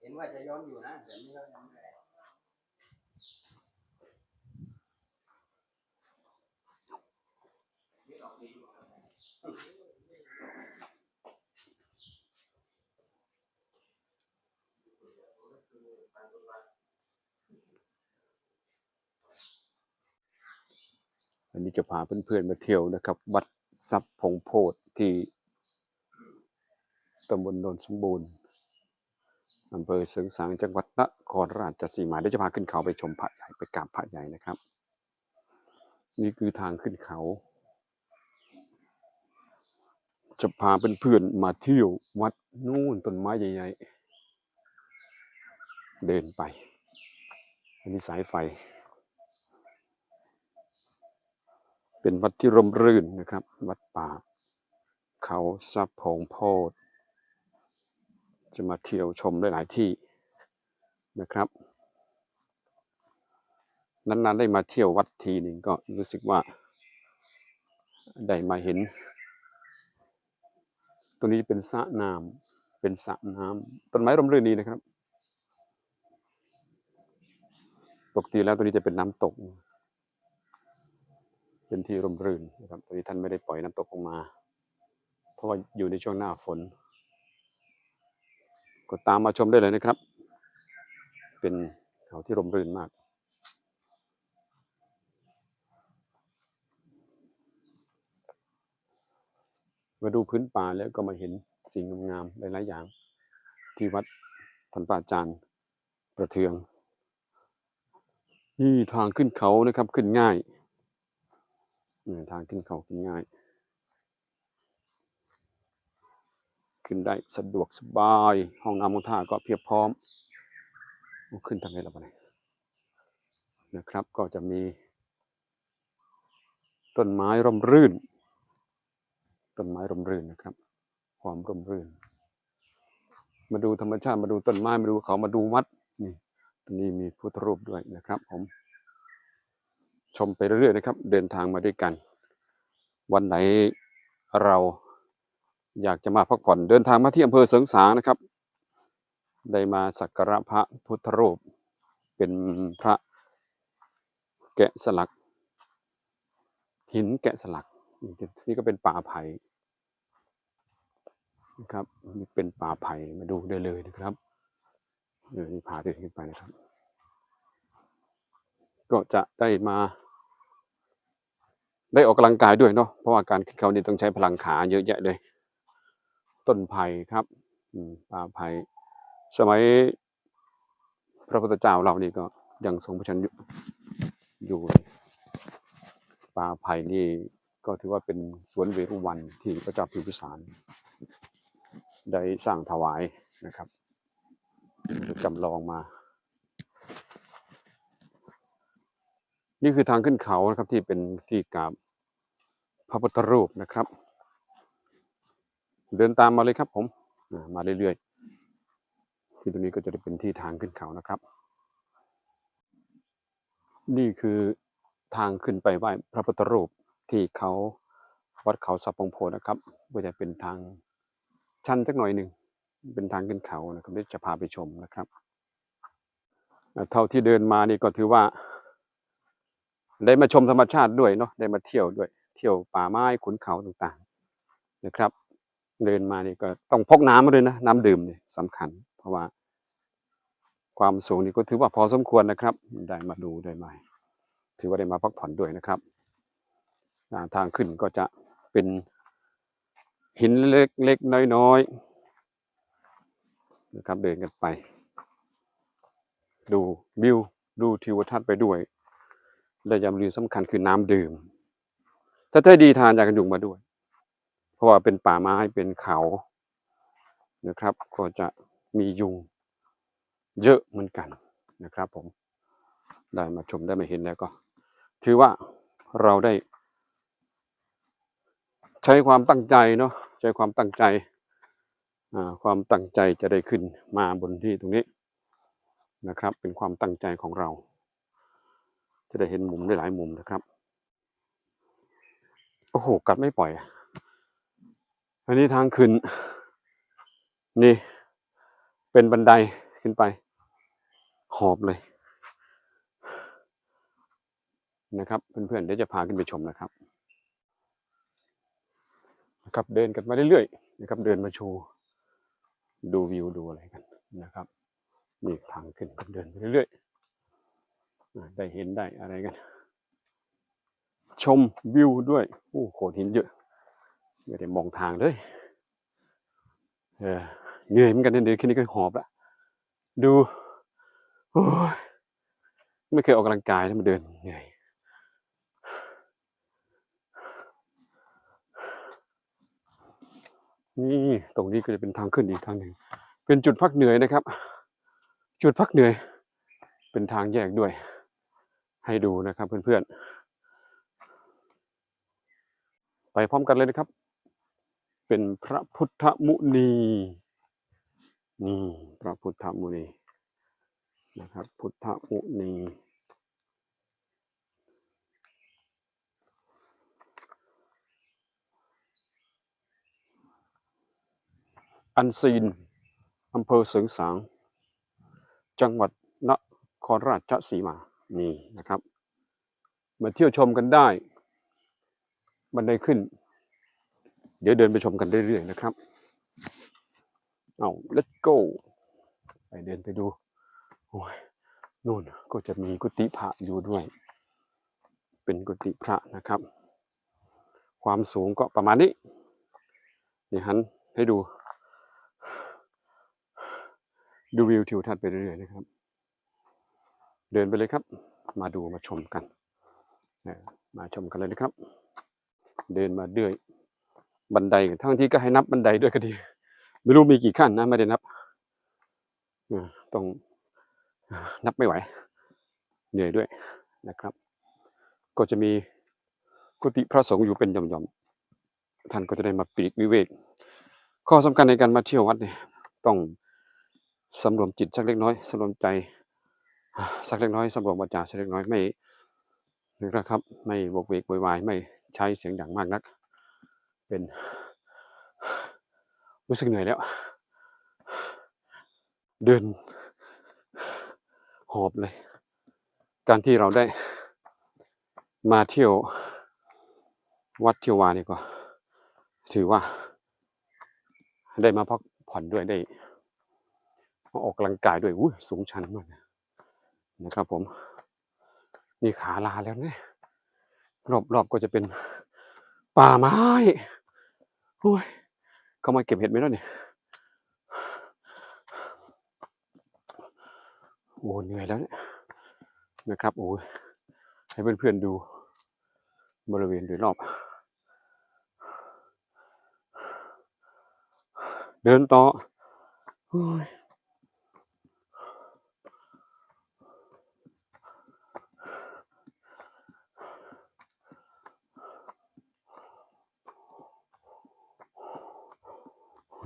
เห็นว่าจะย้อนอยู่นะแต่นี่ก็ยังไม่ได้อันนี้จะพาเพื่อนๆมาเที่ยวนะครับ วัดทรัพย์พงโพธิที่ตำบลโนนสมบูรณ์ อำเภอเสริงสางจังหวัดนครราชสีมาเดี๋ยวจะพาขึ้นเขาไปชมพระใหญ่ไปกราบพระใหญ่นะครับ นี่คือทางขึ้นเขา จะพาเพื่อนๆมาเที่ยววัดนู่นต้นไม้ใหญ่ๆ เดินไป อันนี้สายไฟ เป็นวัดที่ร่มรื่นนะครับ วัดป่า เขาซับพงโพธิ จะมาเที่ยวชมได้หลายที่นะครับ นานๆได้มาเที่ยววัดทีหนึ่งก็รู้สึกว่า ได้มาเห็นตรงนี้เป็นสระน้ำเป็นสระน้ำต้นไม้ร่มรื่นดีนะครับปกติแล้วตัวนี้จะเป็นน้ำตก เป็นที่ร่มรื่นนะครับตอนนี้ท่านไม่ได้ปล่อยน้ำตกออกมา เพราะว่าอยู่ในช่วงหน้าฝน ก็ตามมาชมได้เลยนะครับ เป็นเขาที่ร่มรื่นมากมาดูพื้นป่าแล้วก็มาเห็นสิ่งงามๆหลายๆอย่าง ที่วัดท่านป่าจารย์ประเทืองนี่ทางขึ้นเขานะครับขึ้นง่ายทางขึ้นเขาขึ้นง่าย ขึ้นได้สะดวกสบาย ห้องน้ำห้องท่าก็เพียบพร้อม ขึ้นทางไหนล่ะบ้านี้นะครับ ก็จะมี ต้นไม้ร่มรื่น ต้นไม้ร่มรื่นนะครับ ความร่มรื่น มาดูธรรมชาติมาดูต้นไม้มาดูเขามาดูวัดนี่ตรงนี้มีพุทธรูปด้วยนะครับ ผม ชมไปเรื่อยๆนะครับ เดินทางมาด้วยกัน วันไหนเรา อยากจะมาพักผ่อนเดินทางมาที่อำเภอเสริงสางนะครับ ได้มาสักการะพระพุทธรูป เป็นพระแกะสลัก หินแกะสลักนี่ก็เป็นป่าไผ่นะครับนี่เป็นป่าไผ่มาดูได้เลยนะครับเดี๋ยวนี้พาเดินขึ้นไปนะครับ ก็จะได้มา ได้ออกกำลังกายด้วยเนาะเพราะว่าการขึ้นเขานี่ต้องใช้พลังขาเยอะแยะเลย ต้นไผ่ครับป่าไผ่สมัยพระพุทธเจ้าเรานี่ก็ยังทรงพระชนอยู่อยู่เลยป่าไผ่นี่ก็ถือว่าเป็นสวนเวรุวันที่พระเจ้าพิมพิสารได้สร้างถวายนะครับจำลองมา นี่คือทางขึ้นเขานะครับที่เป็นที่กราบพระพุทธรูปนะครับ เดินตามมาเลยครับผมมาเรื่อยๆที่ตรงนี้ก็จะเป็นที่ทางขึ้นเขานะครับ นี่คือทางขึ้นไปไหว้พระพุทธรูปที่เขาวัดเขาสับปงโพนะครับก็จะเป็นทางชันสักหน่อยหนึ่งเป็นทางขึ้นเขานะครับเดี๋ยวจะพาไปชมนะครับ เท่าที่เดินมานี่ก็ถือว่า ได้มาชมธรรมชาติด้วยเนาะได้มาเที่ยวด้วย เที่ยวป่าไม้ขุนเขาต่างๆนะครับ เดินมานี่ก็ต้องพกน้ำมาด้วยนะ น้ำดื่มเนี่ยสำคัญ เพราะว่า ความสูงนี่ก็ถือว่าพอสมควรนะครับ ได้มาดูได้มาถือว่าได้มาพักผ่อนด้วยนะครับาทางขึ้นก็จะเป็นหินเล็กๆน้อยๆนะครับเดินกันไป ดูวิวดูทิวทัศน์ไปด้วยและยำลือสำคัญคือน้ำดื่ม ถ้าใจดีทานยากันยุงมาด้วย เพราะว่าเป็นป่าไม้เป็นเขานะครับ ก็จะมียุงเยอะเหมือนกันนะครับผมได้มาชมได้มาเห็นแล้วก็ ถือว่าเราได้ ใช้ความตั้งใจเนาะใช้ความตั้งใจความตั้งใจจะได้ขึ้นมาบนที่ตรงนี้นะครับ เป็นความตั้งใจของเรา จะได้เห็นมุมได้หลายมุมนะครับโอ้โหกัดไม่ปล่อยอะ อันนี้ทางขึ้น นี่ เป็นบันไดขึ้นไป หอบเลย นะครับ เพื่อนๆเดี๋ยวจะพาขึ้นไปชมนะครับนะครับ เดินกันมาเรื่อยๆนะครับ เดินมาโชว์ดูวิวดูอะไรกันนะครับนี่ทางขึ้นก็เดินไปเรื่อยๆได้เห็นได้อะไรกัน ชมวิวด้วยโอ้โขดหินเยอะ ไม่ได้มองทางเลยเออเหนื่อยเหมือนกันเดี๋ยวแค่นี้ก็หอบละดูโอ้ยไม่เคยออกกำลังกายแล้วมาเดินเหนื่อยนี่ตรงนี้ก็จะเป็นทางขึ้นอีกทางหนึ่ง เป็นจุดพักเหนื่อยนะครับ จุดพักเหนื่อย เป็นทางแยกด้วย ให้ดูนะครับเพื่อนๆ ไปพร้อมกันเลยนะครับ เป็นพระพุทธมุนีนี่พระพุทธมุนีนะครับ พุทธมุนีอันซีนอำเภอเสริงสาง จังหวัดนครราชสีมา นี่นะครับ มาเที่ยวชมกันได้ บันไดขึ้น เดี๋ยวเดินไปชมกันเรื่อยๆนะครับ เอา let's go ไปเดินไปดู โอ้ยนู่นก็จะมีกุฏิพระอยู่ด้วย เป็นกุฏิพระนะครับ ความสูงก็ประมาณนี้นี่หันให้ดู ดูวิวทิวทัศน์ไปเรื่อยๆนะครับ เดินไปเลยครับ มาดูมาชมกัน มาชมกันเลยนะครับ เดินมาเรื่อย บันไดทั้งที่ก็ให้นับบันไดด้วยก็ดี ไม่รู้มีกี่ขั้นนะไม่ได้นับต้องนับไม่ไหว เหนื่อยด้วยนะครับ ก็จะมีกุฏิพระสงฆ์อยู่เป็นหย่อมๆท่านก็จะได้มาปีกวิเวก ข้อสำคัญในการมาเที่ยววัดเนี่ยต้องสำรวมจิตสักเล็กน้อยสำรวมใจสักเล็กน้อยสำรวมวาจาสักเล็กน้อยไม่นะครับ ไม่บกเวกโวยวายไม่ใช้เสียงดังมากนัก เป็น รู้สึกเหนื่อยแล้ว เดิน หอบเลย การที่เราได้มาเที่ยววัดเที่ยววานี่ก็ ถือว่า ได้มาพักผ่อนด้วยได้ออกกำลังกายด้วยอุ้ยสูงชันมากนะครับผม นี่ขาลาแล้วเนี่ยรอบๆก็จะเป็น ป่าไม้โอ้ยเขามาเก็บเห็ดไหมเนาะเนี่ยโอ้เหนื่อยแล้วเนี่ยนะครับโอ้ยให้เพื่อนๆดูบริเวณโดยรอบ เดินต่อโอ้ย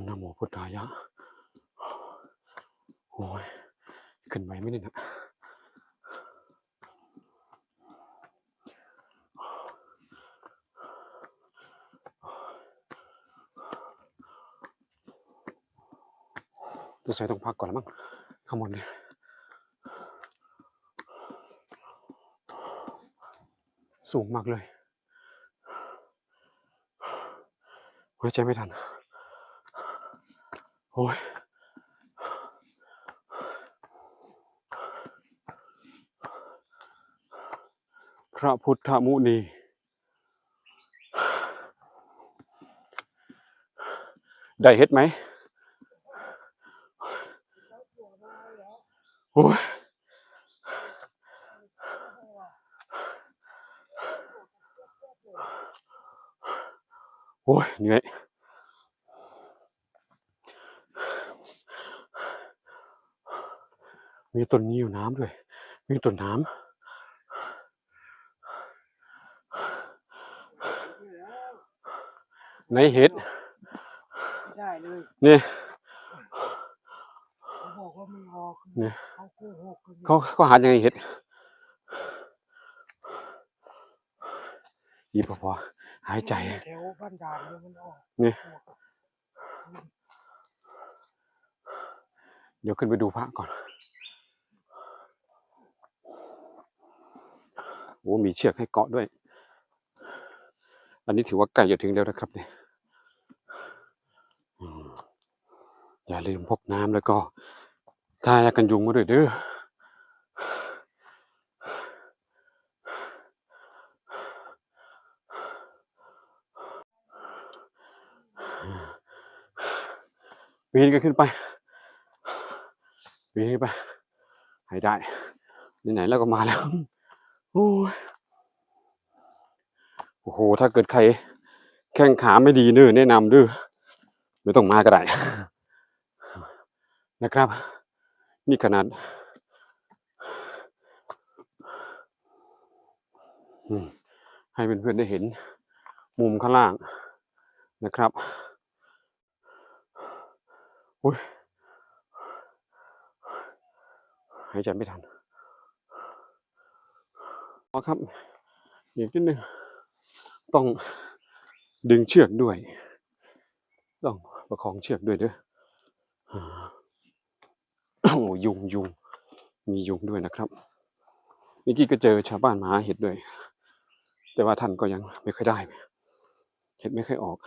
นะโมพุทธายะโอ้ยขึ้นไหวไหมเนี่ได้นะตัวใส่ต้องพักก่อนแล้วมั้งข้างบนเนี่ยสูงมากเลยหายใจไม่ทัน โอ้ยพระพุทธมุนี ได้เฮ็ดไหมโอ้ย โอ้ยเหนื่อย มี ต้นยิ้วน้ำด้วย มีต้นน้ำในเห็ดไม่ได้เลยนี่เขาบอกว่าไม่ออกเนี่ยเขาโกหกกันอยู่เขาเขาหายังไงเห็ดยีพอพอหายใจแถวบ้านด่านเนี่ยมันออกนี่เดี๋ยวขึ้นไปดูพระก่อน โอ้มีเชือกให้เกาะด้วย อันนี้ถือว่าใกล้จะถึงแล้วนะครับเนี่ยอย่าลืมพกน้ำแล้วก็ทายากันยุงมาด้วยเด้อวีนกันขึ้นไปวีนขึ้นไปให้ได้ไหนๆแล้วก็มาแล้ว โอ้โอ้โห ถ้าเกิดใคร แข้งขาไม่ดีเน้อแนะนำเด้อไม่ต้องมาก็ได้นะครับ นี่ขนาดให้เพื่อนๆได้เห็นมุมข้างล่างนะครับอุ้ยหายใจไม่ทัน ครับอีกนิดนึงต้องดึงเชือกด้วย ต้องประคองเชือกด้วยเด้อโอ้โหยุงยุงมียุงด้วยนะครับเมื่อกี้ก็เจอชาวบ้านมาหาเห็ดด้วย แต่ว่าท่านก็ยังไม่ค่อยได้ เห็ดไม่ค่อยออก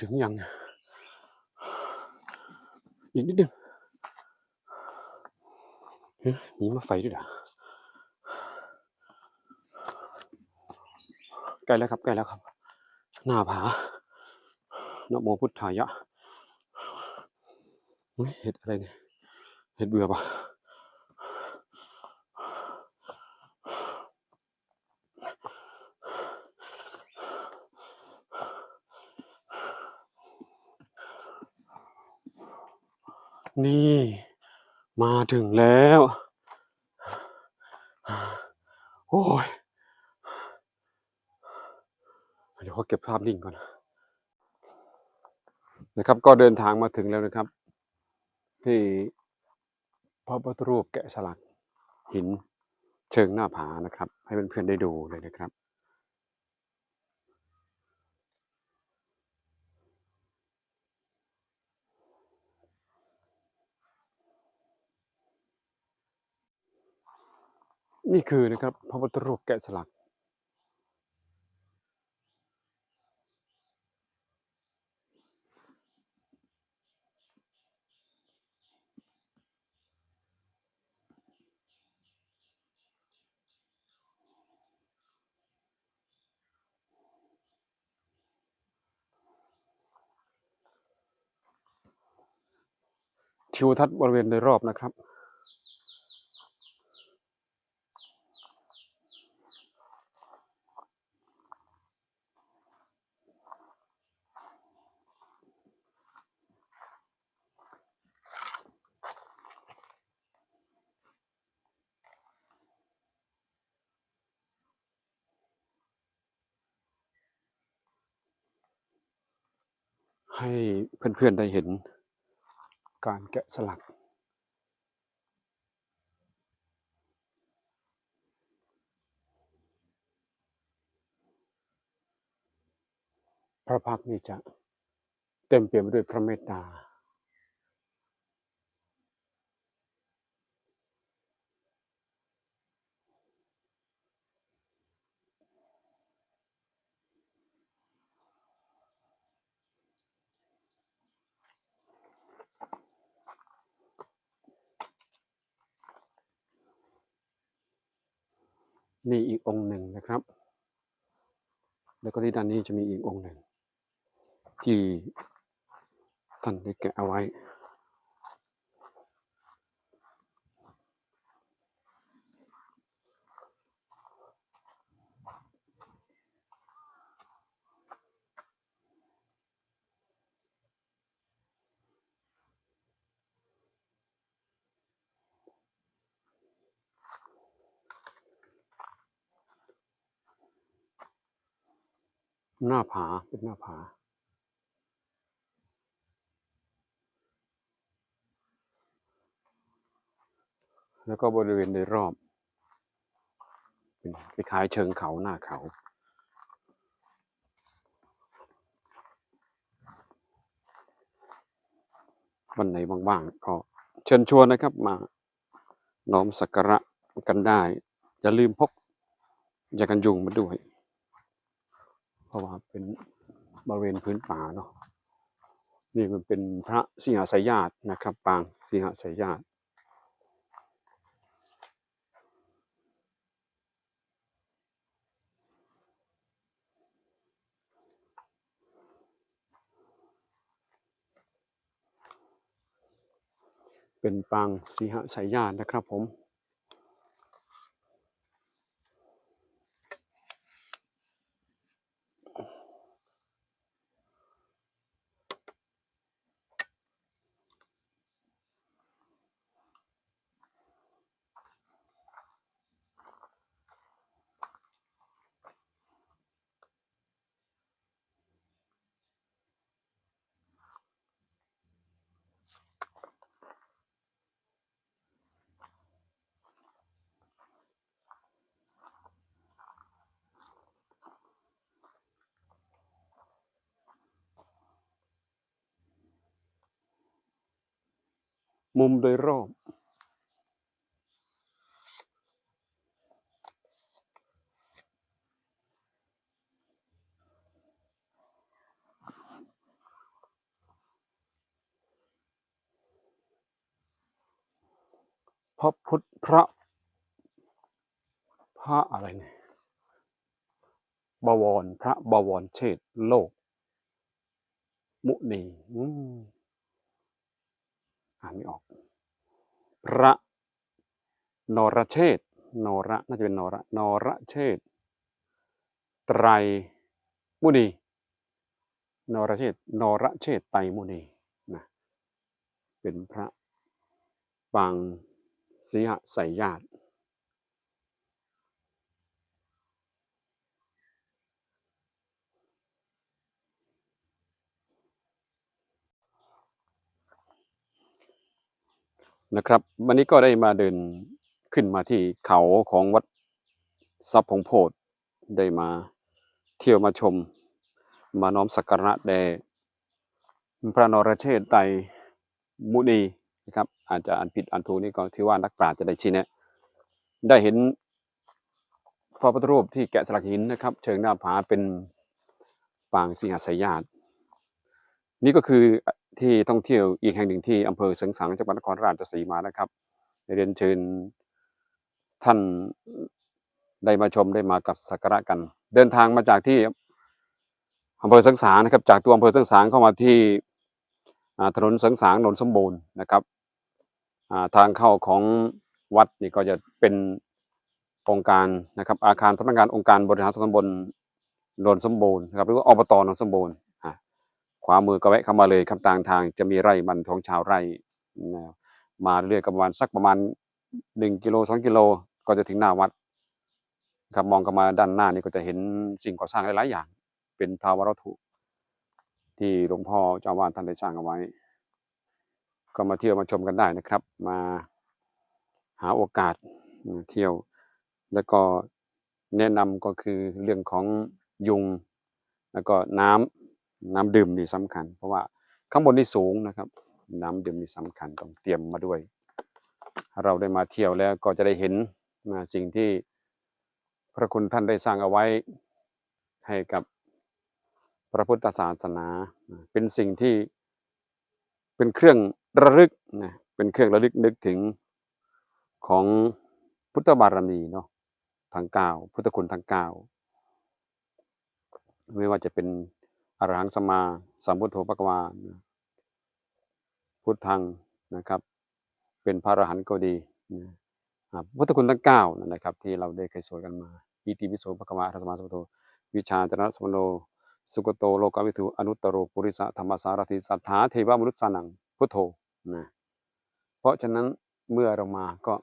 ถึงยังอีกนิดนึงเฮ้ยมีมะไฟด้วยเหรอ ใกล้แล้วครับใกล้แล้วครับ หน้าผานโมพุทธายะเฮ้ยเห็ดอะไรเนี่ยเห็ดเบื่อปะนี่มาถึงแล้ว โอ้ย เดี๋ยวเขาเก็บภาพนิ่งก่อนนะครับ ก็เดินทางมาถึงแล้วนะครับ ที่พระพุทธรูปแกะสลักหินเชิงหน้าผานะครับ ให้เพื่อนๆได้ดูเลยนะครับนี่คือนะครับพระพุทธรูปแกะสลัก ทิวทัศน์บริเวณโดยรอบนะครับ ให้เพื่อนๆได้เห็น การแกะสลัก พระพักตร์นี่จะเต็มเปี่ยมไปด้วยพระเมตตา นี่อีกองค์หนึ่งนะครับ แล้วก็ที่ด้านนี้จะมีอีกองค์หนึ่ง ที่ท่านได้แกะเอาไว้ หน้าผาเป็นหน้าผา แล้วก็บริเวณในรอบเป็นไปคล้ายเชิงเขาหน้าเขาวันไหนบ้างๆก็เชิญชวนนะครับมาน้อมสักการะกันได้ อย่าลืมพกยากันยุงมาด้วย ราะว่าเป็นบริเวณพื้นป่าเนาะนี่มันเป็นพระสิงหาสายญาตินะครับ ปางสิงหาสายญาติเป็นปางสีหสายญาตินะครับผม มุมโดยรอบพระพุทธพระพระอะไรเนี่ยบวร พระบวรเชษโลก มุนีอืม อ่านไม่ออก พระนรเชษฐ์นรน่าจะเป็นนรนรเชษฐ์ไตรมุนีนรเชษฐ์นรเชษฐ์ไตรมุนีนะเป็นพระปางสีหสายญาติ นะครับวันนี้ก็ได้มาเดินขึ้นมาที่เขาของวัดทรัพย์พงโพธได้มาเที่ยวมาชม มาน้อมสักการะแด่พระนรเชษฐ์ไตรมุนีนะครับ อาจจะอ่านผิดอ่านถูกนี่ก็ถือว่านักปราชญ์จะได้ชี้แนะได้เห็นพระพุทธรูปที่แกะสลักหินนะครับ เชิงหน้าผาเป็นปางสิงหสยญาตินี่ก็คือ ที่ท่องเที่ยวอีกแห่งหนึ่งที่อำเภอเสิงสางจังหวัดนครราชสีมานะครับเรียนเชิญท่านได้มาชมได้มากับสักการะกัน เดินทางมาจากที่อำเภอเสิงสางนะครับ จากตัวอำเภอเสิงสางเข้ามาที่ถนนเสิงสางนนสมบูรณ์นะครับทางเข้าของวัดนี่ก็จะเป็นองค์การนะครับอาคารสำนักงานองค์การบริหารส่วนตำบลนนสมบูรณ์นะครับหรือว่าอบตนนสมบูรณ์ ขวามือก็แวะเข้ามาเลยครับต่างทางจะมีไร่มันท้องชาวไร่มาเรื่อยประมาณสักประมาณหนึ่งกิโลสองกิโลก็จะถึงหน้าวัดครับมองเข้ามาด้านหน้านี่ก็จะเห็นสิ่งก่อสร้างหลายๆอย่าง เป็นภาวะวัตถุที่หลวงพ่อเจ้าวาสท่านได้สร้างเอาไว้ ก็มาเที่ยวมาชมกันได้นะครับ มาหาโอกาสเที่ยว แล้วก็แนะนำก็คือเรื่องของยุง แล้วก็น้ำ น้ำดื่มนี่สำคัญ เพราะว่าข้างบนนี่สูงนะครับ น้ำดื่มนี่สำคัญต้องเตรียมมาด้วย เราได้มาเที่ยวแล้วก็จะได้เห็นนะสิ่งที่พระคุณท่านได้สร้างเอาไว้ให้กับพระพุทธศาสนา เป็นสิ่งที่เป็นเครื่องระลึกนะเป็นเครื่องระลึกนึกถึงของพุทธบารมีเนาะทั้งเก้าพุทธคุณทั้งเก้าไม่ว่าจะเป็น อรหังสมมาสัมพุทโธปกวานพุทธังนะครับ เป็นพระอรหันต์ก็ดีนะพุทธคุณทั้งเก้านะครับ ที่เราได้เคยสวดกันมาอิติวิโสปกวาอรหังสมาสัมพุทโธวิชาจรณะสมโนสุกโตโลกวิทูอนุตตโรปุริสะธรรมสารถิสัทธาเทวมนุษย์สานังพุทโธนะเพราะฉะนั้นเมื่อเรามาก็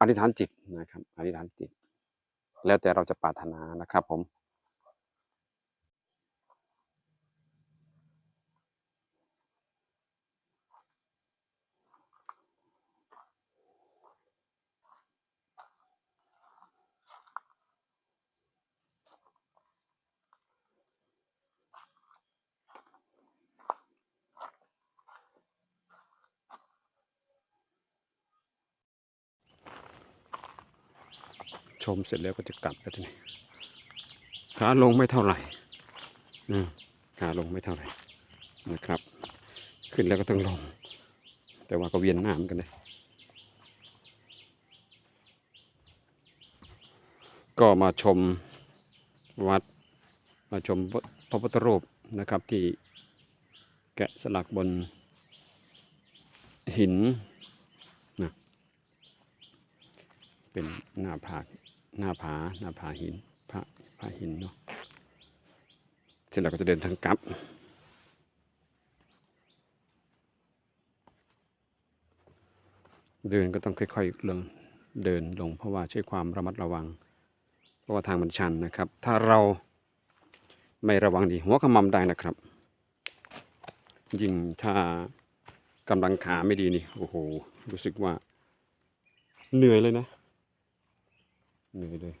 อธิษฐานจิตนะครับอธิษฐานจิต แล้วแต่เราจะปรารถนานะครับผม ชมเสร็จแล้วก็จะกลับแล้วทีนี้ขาลงไม่เท่าไหร่ขาลงไม่เท่าไหร่นะครับ ขึ้นแล้วก็ต้องลง แต่ว่าก็เวียนหน้ามือนกันเลยก็มาชมวัดมาชมพระพุทธรูปนะครับที่แกะสลักบนหินนะเป็นหน้าผา หน้าผาหน้าผาหินพระผาหินเนาะเสร็จแล้วก็จะเดินทางกลับ เดินก็ต้องค่อยๆลงเดินลงเพราะว่าใช้ความระมัดระวัง เพราะว่าทางมันชันนะครับ ถ้าเราไม่ระวังดีหัวขมำได้นะครับ ยิ่งถ้ากำลังขาไม่ดีนี่โอ้โหรู้สึกว่าเหนื่อยเลยนะ เหนื่อยเลย